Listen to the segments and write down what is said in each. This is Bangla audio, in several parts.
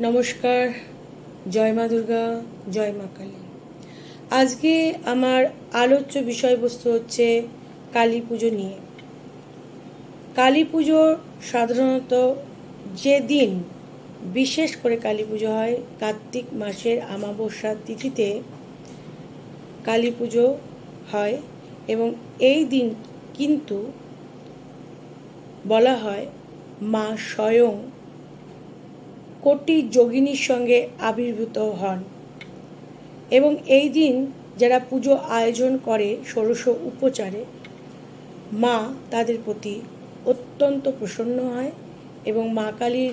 নমস্কার, জয় মা দুর্গা, জয় মা কালী। আজকে আমার আলোচ্য বিষয়বস্তু হচ্ছে কালী পুজো নিয়ে। কালী পুজো সাধারণত যে দিন বিশেষ করে কালী পুজো হয়, কার্তিক মাসের আমাবস্যা তিথিতে কালী পুজো হয় এবং এই দিন কিন্তু বলা হয় মা স্বয়ং কোটি যোগিনীর সঙ্গে আবির্ভূত হন। এবং এই দিন যারা পুজো আয়োজন করে ষোড়শ উপচারে, মা তাদের প্রতি অত্যন্ত প্রসন্ন হয় এবং মা কালীর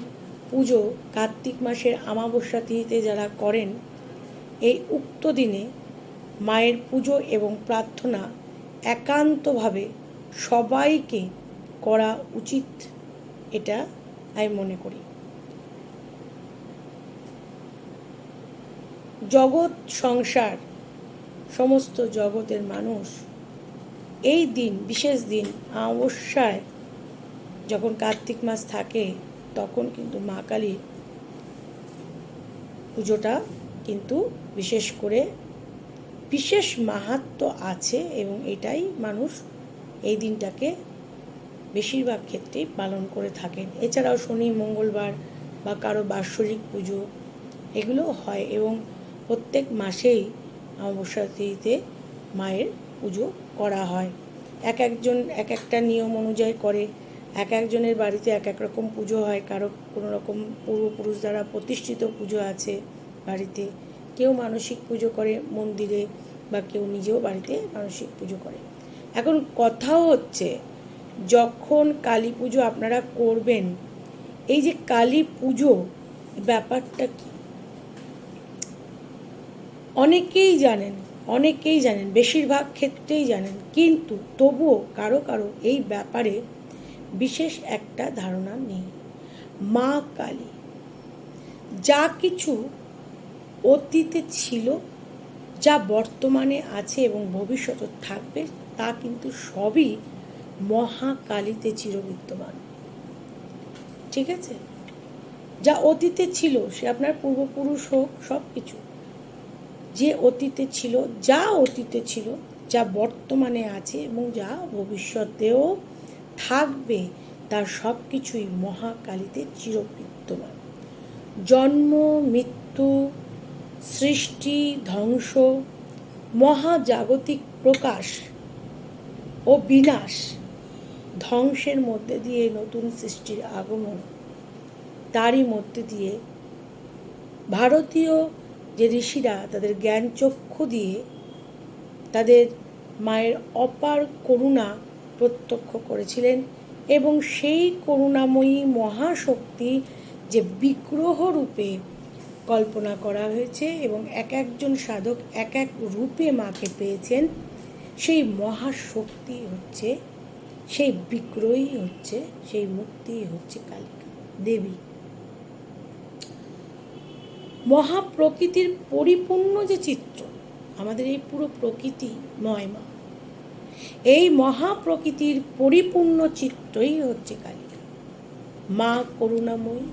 পুজো কার্তিক মাসের আমাবস্যা তিথিতে যারা করেন, এই উক্ত দিনে মায়ের পুজো এবং প্রার্থনা একান্তভাবে সবাইকে করা উচিত, এটা আমি মনে করি। জগৎ সংসার, সমস্ত জগতের মানুষ, এই দিন, বিশেষ দিন অমাবস্যায় যখন কার্তিক মাস থাকে, তখন কিন্তু মা কালীর পুজোটা কিন্তু বিশেষ করে বিশেষ মাহাত্ম আছে এবং এটাই মানুষ এই দিনটাকে বেশিরভাগ ক্ষেত্রেই পালন করে থাকেন। এছাড়াও শনি, মঙ্গলবার বা কারও বাৎসরিক পুজো, এগুলো হয় এবং প্রত্যেক মাসেই অমাবস্যা তিথিতে মায়ের পুজো করা হয়। এক একজন, এক একটা নিয়ম অনুযায়ী করে। এক একজনের বাড়িতে এক এক রকম পুজো হয়। কারও কোনো রকম পূর্বপুরুষ দ্বারা প্রতিষ্ঠিত পুজো আছে বাড়িতে। কেউ মানসিক পুজো করে মন্দিরে বা কেউ নিজেও বাড়িতে মানসিক পুজো করে। এখন কথাও হচ্ছে, যখন কালী পুজো আপনারা করবেন, এই যে কালী পুজো ব্যাপারটা কি? অনেকেই জানেন অনেকেই জানেন, বেশিরভাগ ক্ষেত্রেই জানেন, কিন্তু তবুও কারও কারও এই ব্যাপারে বিশেষ একটা ধারণা নেই। মা কালী, যা কিছু অতীতে ছিল, যা বর্তমানে আছে এবং ভবিষ্যতে থাকবে, তা কিন্তু সবই মহাকালীতে চিরবিদ্যমান। ঠিক আছে? যা অতীতে ছিল, সে আপনার পূর্বপুরুষ হোক সব কিছু যে অতীতে ছিল, যা অতীতে ছিল, যা বর্তমানে আছে এবং যা ভবিষ্যতেও থাকবে, তার সব কিছুই মহাকালীতে চিরবিদ্যমান জন্ম, মৃত্যু, সৃষ্টি, ধ্বংস, মহাজাগতিক প্রকাশ ও বিনাশ ধ্বংসের মধ্যে দিয়ে নতুন সৃষ্টির আগমন, তারই মধ্যে দিয়ে ভারতীয় যে ঋষিরা তাদের জ্ঞান চক্ষু দিয়ে তাদের মায়ের অপার করুণা প্রত্যক্ষ করেছিলেন এবং সেই করুণাময়ী মহাশক্তি যে বিগ্রহ রূপে কল্পনা করা হয়েছে এবং এক একজন সাধক এক এক রূপে মাকে পেয়েছেন, সেই মহাশক্তি হচ্ছে, সেই বিগ্রহই হচ্ছে, সেই মূর্তি হচ্ছে কালিকা দেবী। মহাপ্রকৃতির পরিপূর্ণ যে চিত্র, আমাদের এই পুরো প্রকৃতি নয় মা। এই মহাপ্রকৃতির পরিপূর্ণ চিত্রই হচ্ছে কালী মা করুণাময়ী,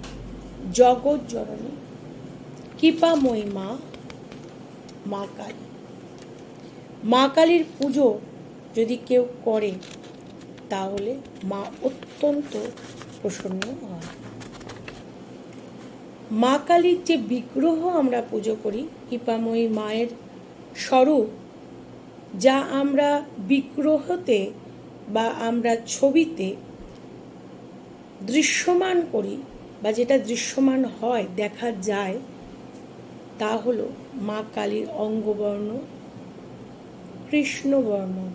জগৎ জননী, কৃপাময়ী মা মা কালী। মা কালীর পুজো যদি কেউ করে, তাহলে মা অত্যন্ত প্রসন্ন হয়। মা কালীর যে বিগ্রহ আমরা পুজো করি, কৃপাময়ী মায়ের স্বরূপ, যা আমরা বিগ্রহতে বা আমরা ছবিতে দৃশ্যমান করি বা যেটা দৃশ্যমান হয়, দেখা যায়, তা হলো মা কালীর অঙ্গবর্ণ কৃষ্ণবর্ণ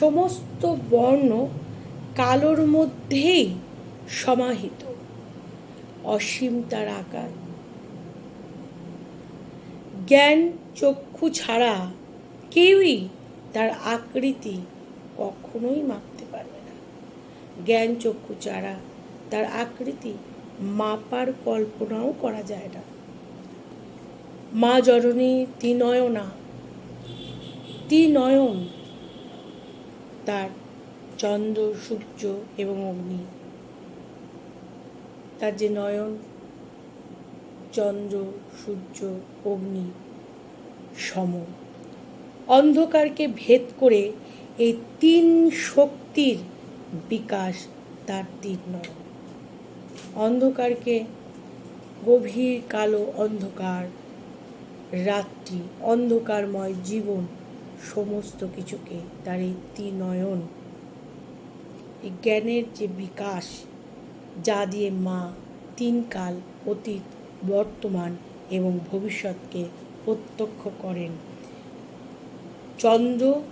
সমস্ত বর্ণ কালোর মধ্যেই সমাহিত। অসীম তার আকার। জ্ঞান চক্ষু ছাড়া কেউই তার আকৃতি কখনোই মাপতে পারবে না। জ্ঞান চক্ষু ছাড়া তার আকৃতি মাপার কল্পনাও করা যায় না। মা জননী তিনয়না তিনয়ন তার চন্দ্র, সূর্য এবং অগ্নি। তার যে নয়ন, চন্দ্র, সূর্য, অগ্নি, সম। অন্ধকারকে ভেদ করে এই তিন শক্তির বিকাশ তার তীর নয়। অন্ধকারকে গভীর কালো অন্ধকার, রাত্রি, অন্ধকারময় জীবন, সমস্ত কিছুকে তার এই ত্রিনয়ন এই জ্ঞানের যে বিকাশ যা দিয়ে মা তিন কাল অতীত, বর্তমান এবং ভবিষ্যৎকে প্রত্যক্ষ করেন। চন্দ্র,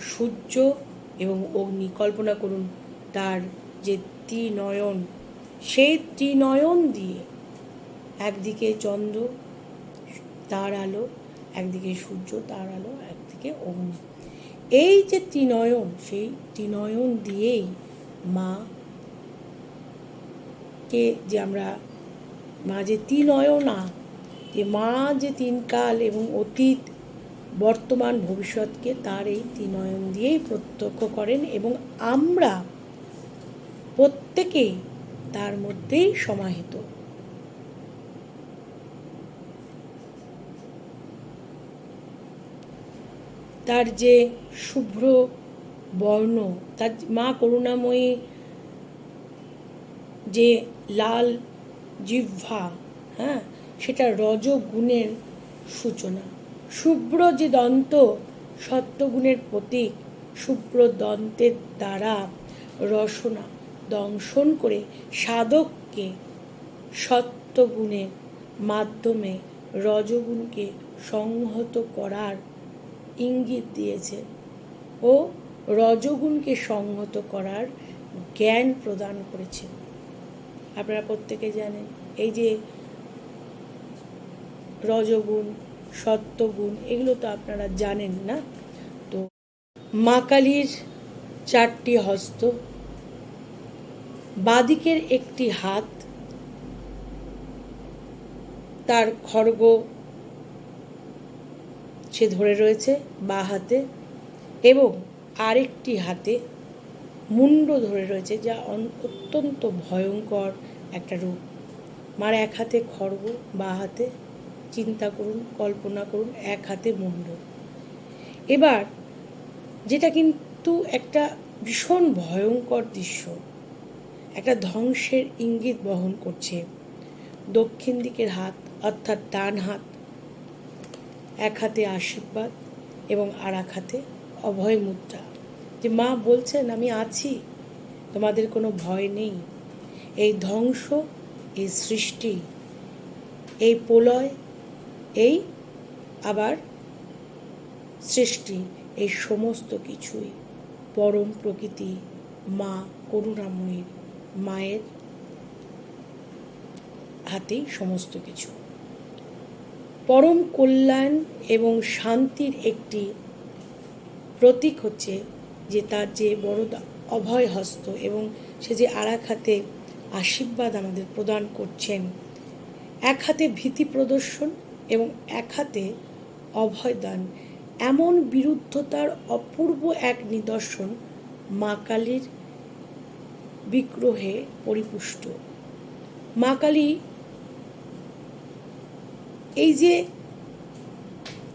সূর্য এবং অগ্নি, কল্পনা করুন তার যে ত্রিনয়ন। সেই ত্রিনয়ন দিয়ে একদিকে চন্দ্র, তার আলো, একদিকে সূর্য, তার আলো, একদিকে অগ্নি। এই যে ত্রিনয়ন, সেই ত্রিনয়ন দিয়েই মা কে যে আমরা, মা যে ত্রিনয়না যে মা যে তিন কাল এবং অতীত, বর্তমান, ভবিষ্যৎকে তার এই ত্রিনয়ন দিয়েই প্রত্যক্ষ করেন এবং আমরা প্রত্যেকেই তার মধ্যেই সমাহিত। তার যে শুভ্র বর্ণ, তার মা করুণাময়ী যে লাল জিহ্বা হ্যাঁ সেটা রজগুণের সূচনা। শুভ্র যে দন্ত সত্যগুণের প্রতীক শুভ্র দন্তের দ্বারা রসনা দংশন করে সাধককে সত্যগুণের মাধ্যমে রজগুণকে সংহত করার ইঙ্গিত দিয়েছে ও রজগুণকে সংহত করার জ্ঞান প্রদান করেছে। আপনারা প্রত্যেকে জানেন, এই যে রজগুণ, সত্যগুণ, এগুলো তো আপনারা জানেন না। তো মা কালীর চারটি হস্ত, বাদিকের একটি হাত, তার খড়গ সে ধরে রয়েছে বা হাতে, এবং আরেকটি হাতে মুন্ড ধরে রয়েছে, যা অত্যন্ত ভয়ঙ্কর একটা রূপ। মার এক হাতে খড়গ বা হাতে চিন্তা করুন, কল্পনা করুন, এক হাতে মুন্ড। এবার, যেটা কিন্তু একটা ভীষণ ভয়ঙ্কর দৃশ্য, একটা ধ্বংসের ইঙ্গিত বহন করছে। দক্ষিণ দিকের হাত, অর্থাৎ ডান হাত, এক হাতে আশীর্বাদ এবং আর এক হাতে অভয় মুদ্রা যে মা বলছেন, আমি আছি, তোমাদের কোনো ভয় নেই। এই ধ্বংস, এই সৃষ্টি, এই প্রলয়, এই আবার সৃষ্টি, এই সমস্ত কিছুই পরম প্রকৃতি মা করুণাময়ীর মায়ের হাতেই সমস্ত কিছু। পরম কল্যাণ এবং শান্তির একটি প্রতীক হচ্ছে যে তার যে বড় অভয় হস্ত এবং সে যে আর এক হাতে আশীর্বাদ আমাদের প্রদান করছেন, এক হাতে ভীতি প্রদর্শন এবং এক হাতে অভয়দান এমন বিরুদ্ধতার অপূর্ব এক নিদর্শন মা কালীর বিগ্রহে পরিপুষ্ট। মা কালী, এই যে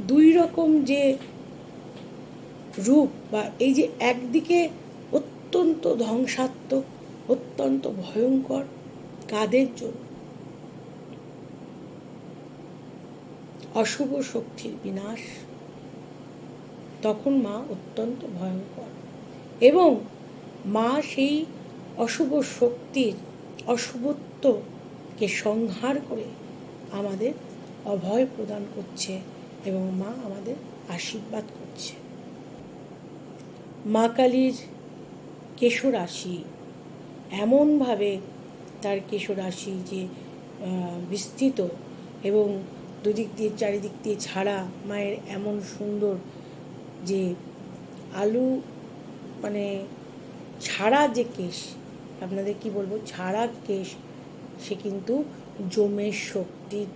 দুই রকম যে রূপ বা এই যে একদিকে অত্যন্ত ধ্বংসাত্মক, অত্যন্ত ভয়ঙ্কর কাদের জন্য? অশুভ শক্তির বিনাশ। তখন মা অত্যন্ত ভয়ঙ্কর এবং মা সেই অশুভ শক্তির অশুভত্বকে সংহার করে আমাদের অভয় প্রদান করছে এবং মা আমাদের আশীর্বাদ করছে। মা কালীর কেশরাশি এমনভাবে তার কেশরাশি যে বিস্তৃত এবং দুদিক দিয়ে, চারিদিক দিয়ে ছাড়া মায়ের এমন সুন্দর যে আলু মানে ছাড়া যে কেশ, আপনাদের কি বলব? ছাড়া কেশ, সে কিন্তু জমের শক্তির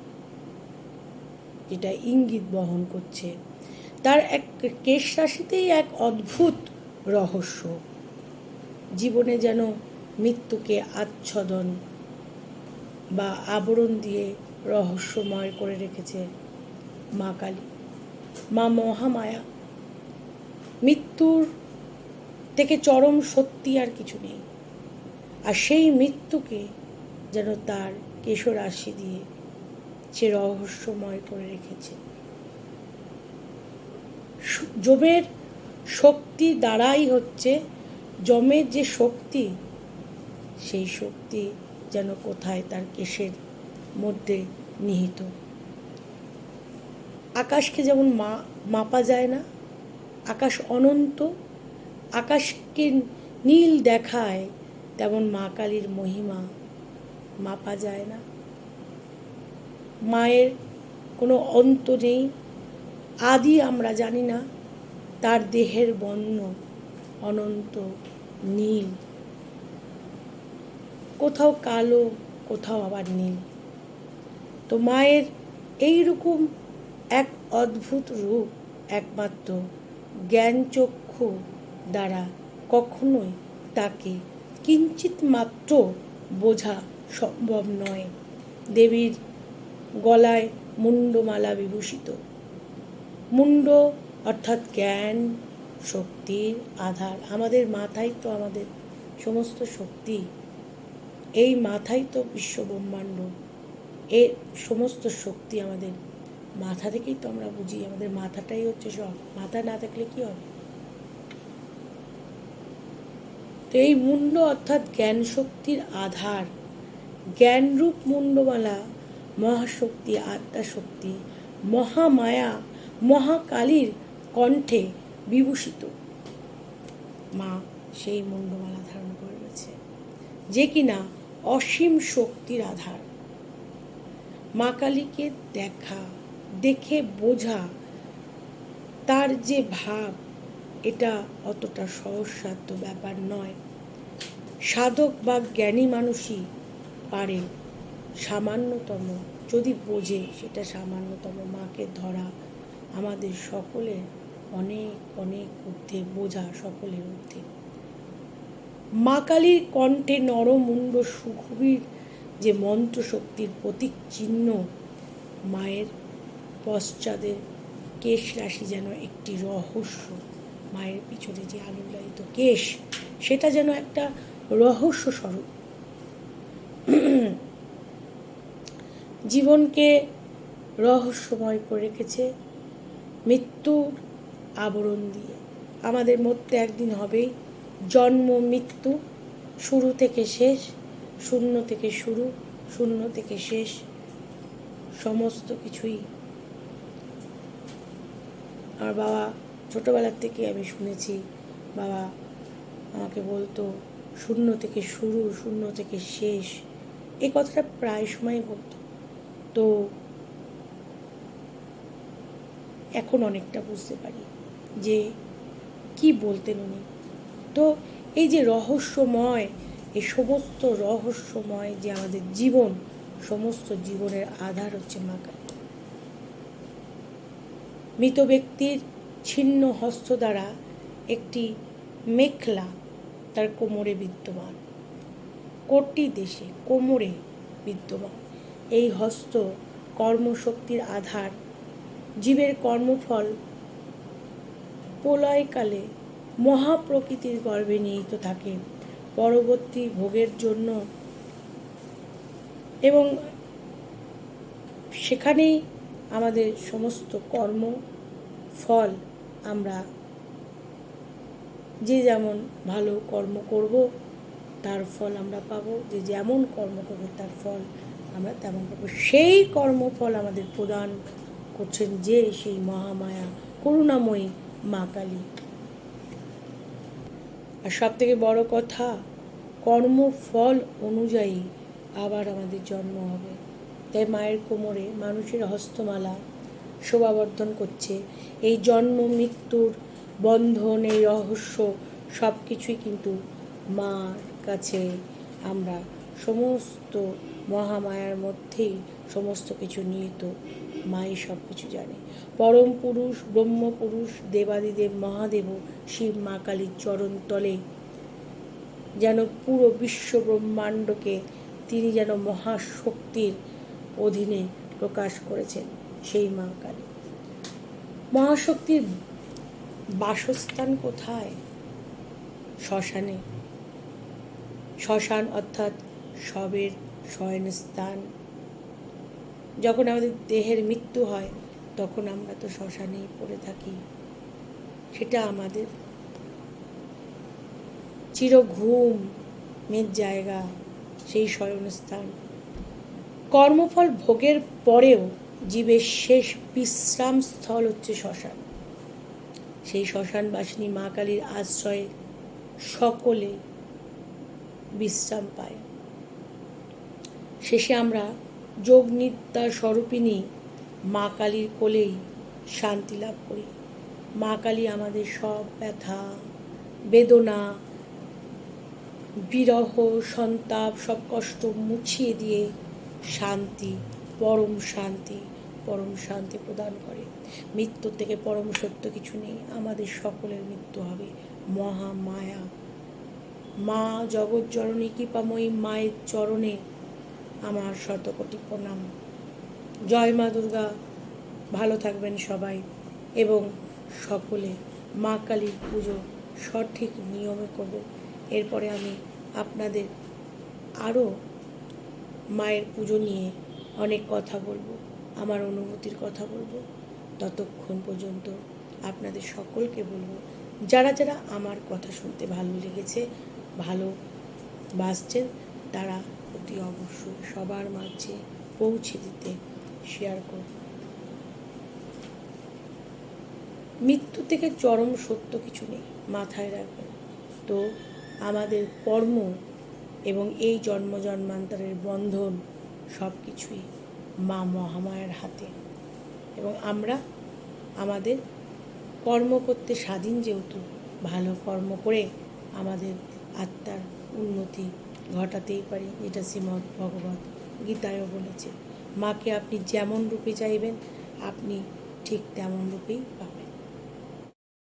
যেটা ইঙ্গিত বহন করছে। তার এক কেশ রাশিতেই এক অদ্ভুত রহস্য। জীবনে যেন মৃত্যুকে আচ্ছাদন বা আবরণ দিয়ে রহস্যময় করে রেখেছে মা কালী, মা মহামায়া। মৃত্যুর থেকে চরম সত্যি আর কিছু নেই। আর সেই মৃত্যুকে যেন তার কেশরাশি দিয়ে সে রহস্যময় করে রেখেছে। যমের শক্তি দ্বারাই হচ্ছে যমের যে শক্তি, সেই শক্তি যেন কোথায় তার কেশের মধ্যে নিহিত। আকাশকে যেমন মা, মাপা যায় না, আকাশ অনন্ত, আকাশকে নীল দেখায়, তেমন মা কালীর মহিমা মাপা যায় না। মায়ের কোনো অন্ত নেই, আদি আমরা জানি না তার দেহের বর্ণ অনন্ত, নীল। কোথাও কালো, কোথাও আবার নীল। তো মায়ের এইরকম এক অদ্ভুত রূপ একমাত্র জ্ঞানচক্ষু দ্বারা কখনোই তাকে কিঞ্চিত মাত্র বোঝা সম্ভব নয়। দেবীর গলায় মুন্ডমালা বিভূষিত। মুন্ড অর্থাৎ জ্ঞান শক্তির আধার, আমাদের মাথায় তো আমাদের সমস্ত শক্তি। এই মাথাই তো বিশ্ব ব্রহ্মাণ্ড, এর সমস্ত শক্তি আমাদের মাথা থেকেই তো আমরা বুঝি, আমাদের মাথাটাই হচ্ছে সব। মাথা না থাকলে কি হবে? তো এই মুন্ড অর্থাৎ জ্ঞান শক্তির আধার জ্ঞানরূপ মুন্ডমালা মহাশক্তি, আত্মা শক্তি, মহামায়া, মহাকালীর কণ্ঠে বিভূষিত। মা সেই মুন্ডমালা ধারণ করে রয়েছে। যে কিনা অসীম শক্তির আধার। মা কালীকে দেখা, দেখে বোঝা তার যে ভাব, এটা অতটা সহজসাধ্য ব্যাপার নয়। সাধক বা জ্ঞানী মানুষই পারে সামান্যতম, যদি বোঝে সেটা সামান্যতম মাকে ধরা আমাদের সকলের অনেক অনেক ঊর্ধ্বে বোঝা সকলের ঊর্ধ্বে মা কালীর কণ্ঠে নরমুণ্ড সুখবীর যে মন্ত্রশক্তির প্রতীক চিহ্ন, মায়ের পশ্চাদের কেশ রাশি যেন একটি রহস্য, মায়ের পিছনে যে আলোলায়িত কেশ, সেটা যেন একটা রহস্য স্বরূপ। জীবনকে রহস্যময় করে রেখেছে, মৃত্যুর আবরণ দিয়ে। আমাদের মধ্যে একদিন হবেই। জন্ম, মৃত্যু, শুরু থেকে শেষ, শূন্য থেকে শুরু, শূন্য থেকে শেষ, সমস্ত কিছুই। আমার বাবা, ছোটোবেলার থেকে আমি শুনেছি, বাবা আমাকে বলতো, শূন্য থেকে শুরু, শূন্য থেকে শেষ। এই কথাটা প্রায় সময় বলতো। তো এখন অনেকটা বুঝতে পারি। যে কি বলতেন উনি? তো এই যে রহস্যময়, এই সমস্ত রহস্যময় যে আমাদের জীবন, সমস্ত জীবনের আধার হচ্ছে মা কালী। মৃত ব্যক্তির ছিন্ন হস্ত দ্বারা একটি মেখলা তার কোমরে বিদ্যমান। কোটি দেশে কোমরে বিদ্যমান। এই হস্ত কর্মশক্তির আধার, জীবের কর্মফল প্রলয়কালে মহাপ্রকৃতির গর্ভে নিহিত থাকে। পরবর্তী ভোগের জন্য এবং সেখানেই আমাদের সমস্ত কর্ম, ফল আমরা যে যেমন ভালো কর্ম করব, তার ফল আমরা পাবো। যে যেমন কর্ম করবে, তার ফল আমরা তেমন পাবো। সেই কর্মফল আমাদের প্রদান করছেন যে সেই মহামায়া করুণাময়ী মা কালী। আর সব থেকে বড় কথা, কর্মফল অনুযায়ী আবার আমাদের জন্ম হবে। তাই মায়ের কোমরে মানুষের হস্তমালা শোভাবর্ধন করছে। এই জন্ম, মৃত্যুর বন্ধন, এই রহস্য সব কিছুই কিন্তু মার কাছে। আমরা সমস্ত মহামায়ার মধ্যেই সমস্ত কিছু নিহিত। মাই সব কিছু জানে। পরম পুরুষ ব্রহ্মপুরুষ দেবাদিদেব, মহাদেব শিব মা কালীর চরণ তলে যেন পুরো বিশ্ব ব্রহ্মাণ্ডকে তিনি যেন মহাশক্তির অধীনে প্রকাশ করেছেন সেই মা কালী। মহাশক্তির বাসস্থান কোথায়? শ্মশানে। শ্মশান অর্থাৎ শবের শয়নস্থান। যখন আমাদের দেহের মৃত্যু হয়, তখন আমরা তো শ্মশানেই পড়ে থাকি। সেটা আমাদের চির ঘুমের জায়গা, সেই শয়নস্থান। কর্মফল ভোগের পরেও জীবের শেষ বিশ্রাম স্থল হচ্ছে শ্মশান। সেই শ্মশানবাসিনী মা কালীর আশ্রয়ে সকলে বিশ্রাম পায়। শেষে আমরা যোগনিত্যা স্বরূপিণী মা কালীর কোলেই শান্তি লাভ করি। মা কালী আমাদের সব ব্যথা, বেদনা, বিরহ, সন্তাপ, সব কষ্ট মুছিয়ে দিয়ে শান্তি, পরম শান্তি পরম শান্তি প্রদান করে। মৃত্যুর থেকে পরম সত্য কিছু নেই, আমাদের সকলের মৃত্যু হবে। মহা মায়া। মা জগৎ জননী কৃপাময়ী মায়ের চরণে আমার শতকোটি প্রণাম জয় মা দুর্গা, ভালো থাকবেন সবাই এবং সকলে মা কালীর পুজো সঠিক নিয়মে করব। এরপরে আমি আপনাদের আরও মায়ের পুজো নিয়ে অনেক কথা বলব, আমার অনুভূতির কথা বলব। ততক্ষণ পর্যন্ত আপনাদের সকলকে বলব, যারা যারা আমার কথা শুনতে ভালো লেগেছে, ভালো বাসছেন, তারা অতি অবশ্যই সবার মাঝে পৌঁছে দিতে শেয়ার করুন মৃত্যু থেকে চরম সত্য কিছু নেই, মাথায় রাখবেন তো আমাদের কর্ম এবং এই জন্ম জন্মান্তরের বন্ধন সব কিছুই মা মহামায়ার হাতে। এবং আমরা আমাদের কর্ম করতে স্বাধীন যেহেতু, ভালো কর্ম করে আমাদের আত্মার উন্নতি ঘটাতেই পারি যেটা শ্রীমৎ ভগবত গীতায়ও বলেছে। মাকে আপনি যেমন রূপে চাইবেন, আপনি ঠিক তেমন রূপেই পাবেন।